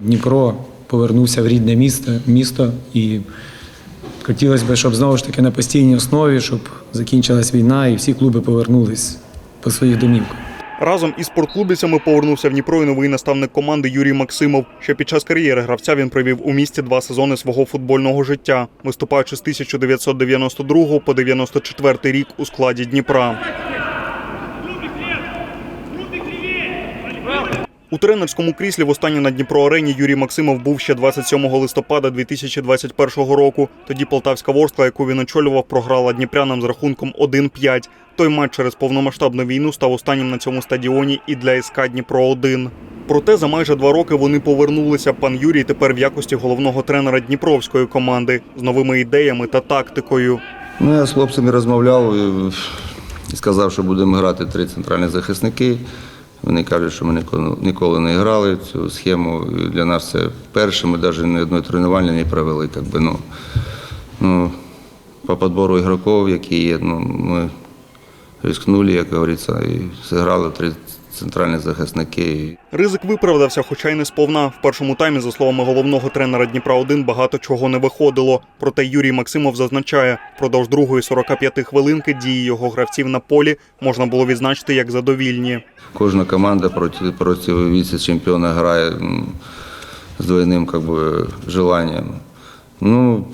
Дніпро повернувся в рідне місто, місто і хотілося б, щоб знову ж таки на постійній основі, щоб закінчилась війна і всі клуби повернулись по своїх домівках. Разом із спортклубівцями повернувся в Дніпро і новий наставник команди Юрій Максимов. Ще під час кар'єри гравця він провів у місті два сезони свого футбольного життя, виступаючи з 1992 по 94 рік у складі Дніпра. У тренерському кріслі в останню на Дніпро арені Юрій Максимов був ще 27 листопада 2021 року. Тоді Полтавська Ворскла, яку він очолював, програла дніпрянам з рахунком 1-5. Той матч через повномасштабну війну став останнім на цьому стадіоні і для СК Дніпро 1 Проте за майже два роки вони повернулися. Пан Юрій тепер в якості головного тренера Дніпровської команди з новими ідеями та тактикою. Ну, я з хлопцями розмовляв і сказав, що будемо грати три центральні захисники. Вони кажуть, що ми ніколи, не грали цю схему. Для нас це перше. Ми навіть ні одної тренування не провели. Как би, ну, ну, по підбору ігроків, які є, ну, ми рискнули, як говориться, і зіграли три центральні захисники. Ризик виправдався, хоча й не сповна. В першому таймі, за словами головного тренера Дніпра 1 багато чого не виходило. Проте Юрій Максимов зазначає, впродовж другої 45 хвилинки дії його гравців на полі можна було відзначити як задовільні. Кожна команда проти, проти віце-чемпіона грає з двойним как би, желанням. Ну,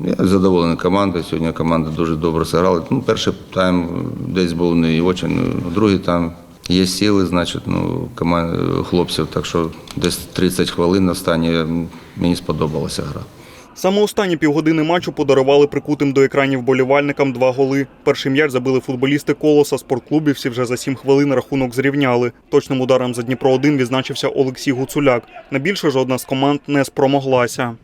я задоволений командою. Сьогодні команда дуже добре зіграла. Ну, перший тайм десь був не дуже, ну, другий тайм є сили, значить, ну, команд, хлопців. Так що десь 30 хвилин останні мені сподобалася гра. Саме останні півгодини матчу подарували прикутим до екранів болівальникам два голи. Перший м'яч забили футболісти колоса. Спортклубівці вже за сім хвилин рахунок зрівняли. Точним ударом за Дніпро 1 відзначився Олексій Гуцуляк. На більше жодна з команд не спромоглася.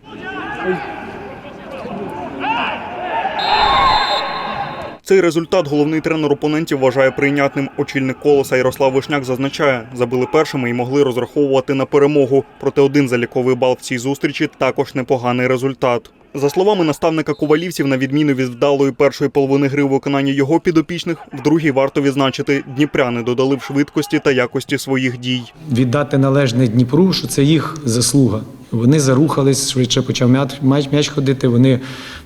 Цей результат головний тренер опонентів вважає прийнятним. Очільник колоса Ярослав Вишняк зазначає, забили першими і могли розраховувати на перемогу. Проте один заліковий бал в цій зустрічі також непоганий результат. За словами наставника ковалівців, на відміну від вдалої першої половини гри у виконанні його підопічних, в другій варто відзначити, дніпряни додали в швидкості та якості своїх дій. Віддати належне Дніпру, що це їх заслуга. Вони зарухались, швидше почав м'яч, ходити, вони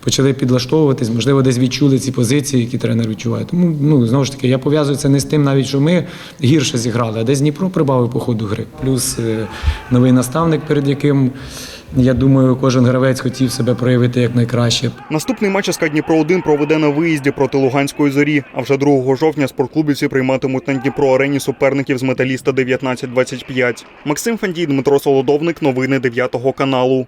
почали підлаштовуватись, можливо, десь відчули ці позиції, які тренер відчуває. Тому ну, знову ж таки, я пов'язую це не з тим, навіть що ми гірше зіграли, а десь Дніпро прибавив по ходу гри. Плюс е, новий наставник, перед яким, я думаю, кожен гравець хотів себе проявити як найкраще. Наступний матч СК Дніпро 1 проведе на виїзді проти Луганської зорі. А вже 2 жовтня спортклубівці прийматимуть на Дніпро арені суперників з металіста 19-25. Максим Фандій, Дмитро Солодовник. Новини 9 каналу.